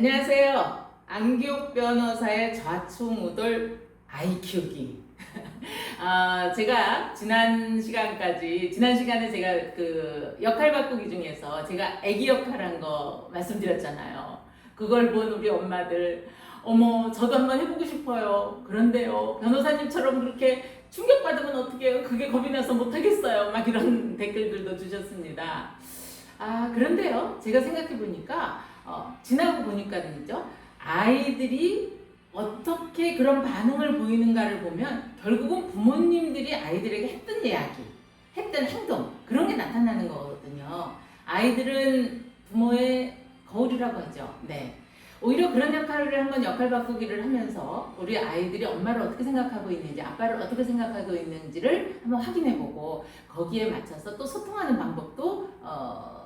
안녕하세요. 안기옥 변호사의 좌충우돌 아이 키우기. 아, 제가 지난 시간까지, 지난 시간에 제가 그 역할 바꾸기 중에서 제가 애기 역할 한 거 말씀드렸잖아요. 그걸 본 우리 엄마들, 어머, 저도 한번 해보고 싶어요. 그런데요, 변호사님처럼 그렇게 충격받으면 어떡해요? 그게 겁이 나서 못하겠어요. 막 이런 댓글들도 주셨습니다. 아, 그런데요, 제가 생각해 보니까, 어, 지나고 보니까는요, 아이들이 어떻게 그런 반응을 보이는가를 보면 결국은 부모님들이 아이들에게 했던 이야기, 했던 행동, 그런 게 나타나는 거거든요. 아이들은 부모의 거울이라고 하죠. 네. 오히려 그런 역할을 한번 역할 바꾸기를 하면서 우리 아이들이 엄마를 어떻게 생각하고 있는지, 아빠를 어떻게 생각하고 있는지를 한번 확인해보고 거기에 맞춰서 또 소통하는 방법도 어,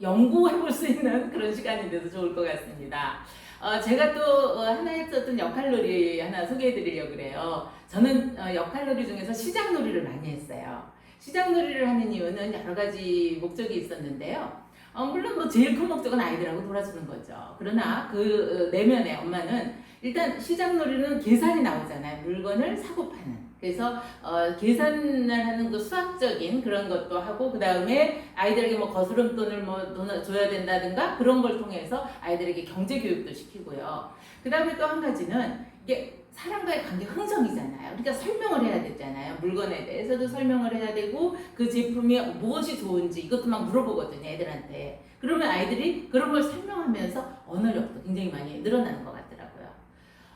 연구해 볼 수 있는 그런 시간이 돼서 좋을 것 같습니다. 어, 제가 또 어, 하나 했었던 역할놀이 하나 소개해 드리려고 그래요. 저는 어, 역할놀이 중에서 시장놀이를 많이 했어요. 시장놀이를 하는 이유는 여러 가지 목적이 있었는데요. 어, 물론 뭐 제일 큰 목적은 아이들하고 놀아주는 거죠. 그러나 그 어, 내면에 엄마는 일단 시장놀이는 계산이 나오잖아요. 물건을 사고 파는. 그래서 어, 계산을 하는 그 수학적인 그런 것도 하고 그 다음에 아이들에게 뭐 거스름 돈을 뭐 돈을 줘야 된다든가 그런 걸 통해서 아이들에게 경제 교육도 시키고요. 그 다음에 또 한 가지는 이게 사람과의 관계 흥정이잖아요. 그러니까 설명을 해야 되잖아요. 물건에 대해서도 설명을 해야 되고 그 제품이 무엇이 좋은지 이것도 막 물어보거든요. 애들한테. 그러면 아이들이 그런 걸 설명하면서 언어력도 굉장히 많이 늘어나는 것 같더라고요.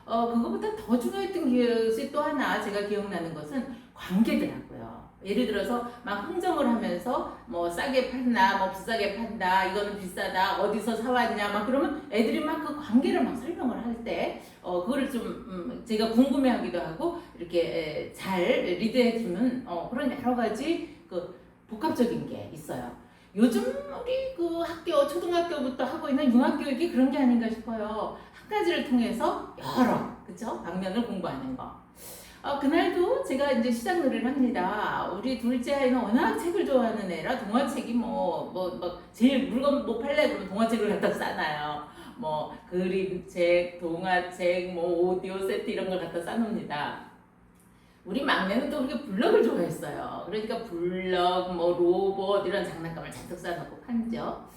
어, 그거보다 더 중요했던 것이 또 하나 제가 기억나는 것은 관계더라고요. 예를 들어서 막 흥정을 하면서 뭐 싸게 판다, 뭐 비싸게 판다, 이거는 비싸다, 어디서 사왔냐, 막 그러면 애들이 막 그 관계를 막 설명을 할 때, 어, 그거를 좀, 음, 제가 궁금해 하기도 하고, 이렇게 에, 잘 리드해 주는, 어, 그런 여러 가지 그 복합적인 게 있어요. 요즘 우리 그 학교, 초등학교부터 하고 있는 융합교육이 그런 게 아닌가 싶어요. 한 가지를 통해서 여러, 그쵸? 방면을 공부하는 거. 어, 그날도 제가 이제 시작 놀이를 합니다. 우리 둘째 아이는 워낙 책을 좋아하는 애라 동화책이 뭐, 뭐, 뭐, 제일 물건 뭐 팔래 그러면 동화책을 갖다 싸놔요. 뭐, 그림책, 동화책, 뭐, 오디오 세트 이런 걸 갖다 싸놉니다. 우리 막내는 또 그렇게 블럭을 좋아했어요. 그러니까 블럭, 뭐, 로봇 이런 장난감을 잔뜩 싸놓고 판죠.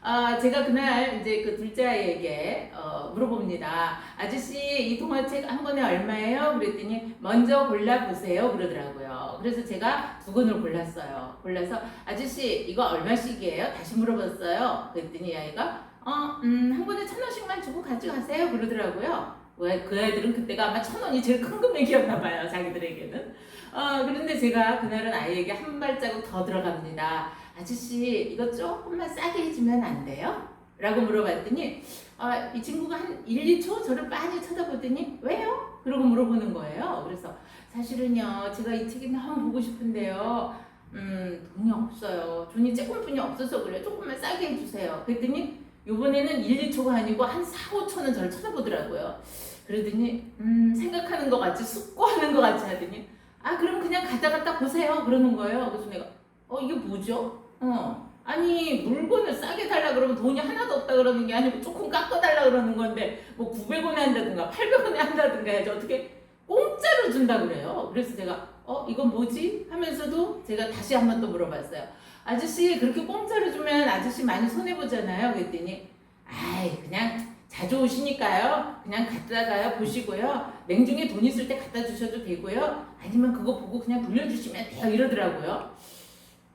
아, 제가 그날 이제 그 둘째 아이에게 어, 물어봅니다. 아저씨, 이 동화책 한 권에 얼마예요? 그랬더니 먼저 골라보세요. 그러더라고요. 그래서 제가 두 권을 골랐어요. 골라서 아저씨, 이거 얼마씩이에요? 다시 물어봤어요. 그랬더니 이 아이가 어, 음, 한 권에 천 원씩만 주고 가져가세요. 그러더라고요. 왜그 애들은 그때가 아마 천 원이 제일 큰 금액이었나 봐요. 자기들에게는. 어, 그런데 제가 그날은 아이에게 한 발자국 더 들어갑니다. 아저씨 이거 조금만 싸게 해주면 안 돼요? 라고 물어봤더니 아, 이 친구가 한 1, 2초 저를 빤히 쳐다보더니 왜요? 그러고 물어보는 거예요. 그래서 사실은요 제가 이 책이 너무 보고 싶은데요 음 돈이 없어요. 돈이 조금뿐이 없어서 그래요. 조금만 싸게 해주세요. 그랬더니 이번에는 1, 2초가 아니고 한 4, 5초는 저를 쳐다보더라고요. 그러더니 음 생각하는 것 같이 숙고하는 것 같이 하더니 아 그럼 그냥 갔다 갔다 보세요 그러는 거예요. 그래서 내가 어 이게 뭐죠? 어. 아니 물건을 싸게 달라 그러면 돈이 하나도 없다 그러는 게 아니고 조금 깎아 달라 그러는 건데 뭐 900원에 한다든가 800원에 한다든가 해야지 어떻게 공짜로 준다 그래요. 그래서 제가 어 이건 뭐지? 하면서도 제가 다시 한 번 또 물어봤어요. 아저씨 그렇게 공짜로 주면 아저씨 많이 손해 보잖아요. 그랬더니 아이 그냥 자주 오시니까요. 그냥 갖다가요 보시고요. 냉중에 돈 있을 때 갖다 주셔도 되고요. 아니면 그거 보고 그냥 돌려주시면 돼요. 이러더라고요.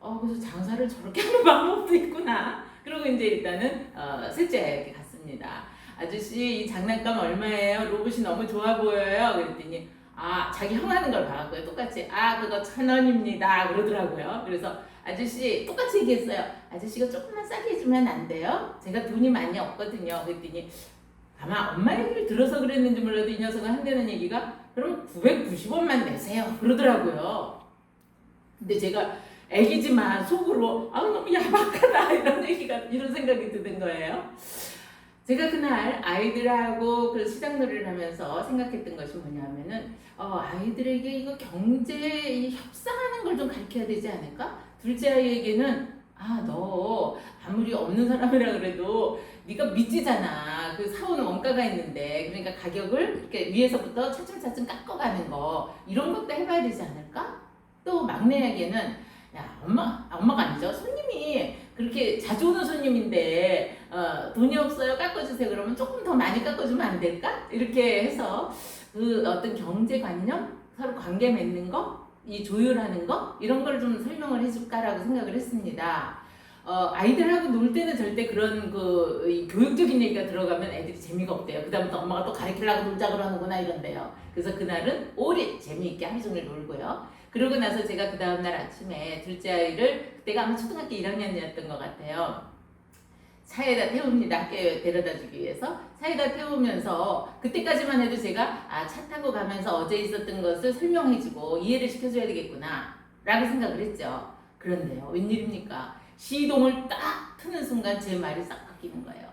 어, 그래서 장사를 저렇게 하는 방법도 있구나. 그리고 이제 일단은 어, 셋째에게 갔습니다. 아저씨 이 장난감 얼마예요? 로봇이 너무 좋아 보여요. 그랬더니 아 자기 형 하는 걸 봐갖고요. 똑같이 아 그거 천 원입니다. 그러더라고요. 그래서 아저씨 똑같이 얘기했어요. 아저씨가 조금만 싸게 해주면 안 돼요? 제가 돈이 많이 없거든요. 그랬더니 아마 엄마 얘기를 들어서 그랬는지 몰라도 이 녀석은 한다는 얘기가 그럼 990원만 내세요. 그러더라고요. 근데 제가 애기지만 속으로 아 너무 야박하다 이런 얘기가 이런 생각이 드는 거예요. 제가 그날 아이들하고 그 시장 놀이를 하면서 생각했던 것이 뭐냐면은 어, 아이들에게 이거 경제 이 협상하는 걸 좀 가르쳐야 되지 않을까? 둘째 아이에게는 아 너 아무리 없는 사람이라 그래도 네가 믿지잖아. 아, 그 사오는 원가가 있는데 그러니까 가격을 이렇게 위에서부터 차츰차츰 깎아가는 거 이런 것도 해봐야 되지 않을까? 또 막내에게는 야 엄마 아, 엄마가 아니죠. 손님이 그렇게 자주 오는 손님인데 어, 돈이 없어요. 깎아주세요. 그러면 조금 더 많이 깎아주면 안 될까? 이렇게 해서 그 어떤 경제관념? 서로 관계 맺는 거, 이 조율하는 거? 이런 걸 좀 설명을 해줄까라고 생각을 했습니다. 어, 아이들하고 놀 때는 절대 그런 그이 교육적인 얘기가 들어가면 애들이 재미가 없대요. 그다음부터 엄마가 또 가르치려고 놀자 그러는구나 이런데요. 그래서 그날은 오래 재미있게 하루 종일 놀고요. 그러고 나서 제가 그 다음날 아침에 둘째 아이를 그때가 아마 초등학교 1학년이었던 것 같아요. 차에다 태웁니다. 학교에 데려다 주기 위해서. 차에다 태우면서 그때까지만 해도 제가 아, 차 타고 가면서 어제 있었던 것을 설명해주고 이해를 시켜줘야 되겠구나. 라고 생각을 했죠. 그런데요. 웬일입니까? 시동을 딱 트는 순간 제 말이 싹 바뀌는 거예요.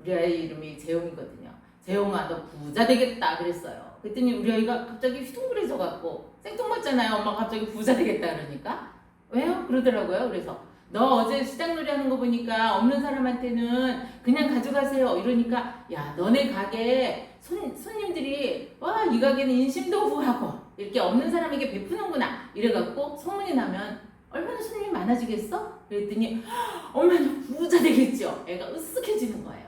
우리 아이 이름이 재용이거든요. 재용아, 너 부자 되겠다. 그랬어요. 그랬더니 우리 아이가 갑자기 휘둥그레져 갖고 생뚱맞잖아요. 엄마가 갑자기 부자 되겠다 그러니까. 왜요? 그러더라고요. 그래서 너 어제 시장놀이 하는 거 보니까 없는 사람한테는 그냥 가져가세요. 이러니까 야 너네 가게 손, 손님들이 와 이 가게는 인심도 후하고 이렇게 없는 사람에게 베푸는구나 이래갖고 소문이 나면 얼마나 손님이 많아지겠어? 그랬더니 엄마는 부자 되겠죠. 애가 으쓱해지는 거예요.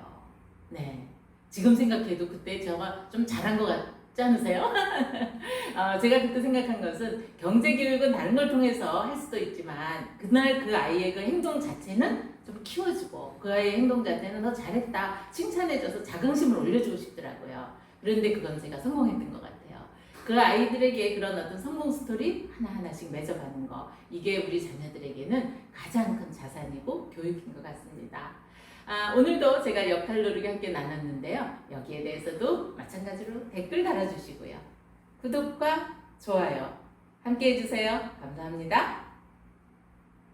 네. 지금 생각해도 그때 제가 좀 잘한 것 같지 않으세요? 어, 제가 그때 생각한 것은 경제 교육은 다른 걸 통해서 할 수도 있지만 그날 그 아이의 그 행동 자체는 좀 키워주고 그 아이의 행동 자체는 더 잘했다 칭찬해줘서 자긍심을 올려주고 싶더라고요. 그런데 그건 제가 성공했던 것 같아요. 그 아이들에게 그런 어떤 성공 스토리 하나하나씩 맺어가는 거 이게 우리 자녀들에게는 가장 큰 자산이고 교육인 것 같습니다. 아, 오늘도 제가 역할 놀이를 함께 나눴는데요. 여기에 대해서도 마찬가지로 댓글 달아주시고요. 구독과 좋아요 함께 해주세요. 감사합니다.